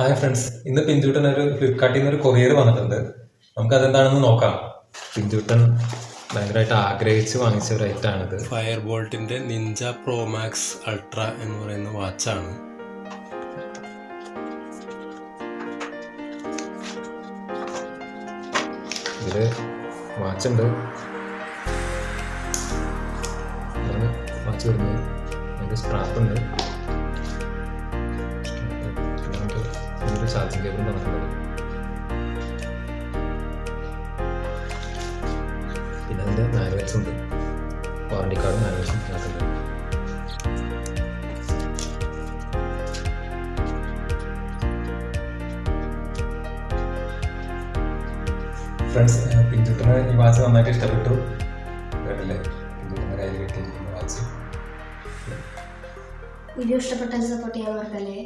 Hi friends ഇന്ന് പിഞ്ചൂട്ടൻ ഒരു ഫ്ലിപ്കാർട്ടിൽ നിന്ന് ഒരു കൊറിയർ വന്നിട്ടുണ്ട്. നമുക്ക് അതെന്താണെന്ന് നോക്കാം. പിഞ്ചൂട്ടൻ ഭയങ്കരമായിട്ട് ആഗ്രഹിച്ച് വാങ്ങിച്ച ഒരു ഐറ്റം ആണിത്. ഫയർ ബോൾട്ടിന്റെ നിഞ്ച പ്രോ മാക്സ് അൾട്ര എന്ന് പറയുന്ന വാച്ചാണ് ഇത് വാച്ച് ഉണ്ട്. ഇതാണ് വാച്ച് വരുന്നത്. അതിന്റെ സ്ട്രാപ്പ് ഇതിന്റെ ചാർജിങ് കേബിൾ തന്നിട്ടുണ്ട് പിന്നെ അതിന്റെ മാനുവൽസ് ഉണ്ട്. വാറണ്ടി കാർഡും മാനുവൽസും ഇതിനകത്തുണ്ട് ഫ്രണ്ട്സ് പിന്തുട്ടന് ഈ വാച്ച് നന്നായിട്ട് ഇഷ്ടപ്പെട്ടു. കണ്ടില്ലേ? പിന്തുട്ടന്റെ കയ്യിൽ കിട്ടിയിരിക്കുന്ന വാച്ച്. വീഡിയോ ഇഷ്ടപ്പെട്ടാൽ സപ്പോർട്ട് ചെയ്യാൻ മറക്കല്ലേ?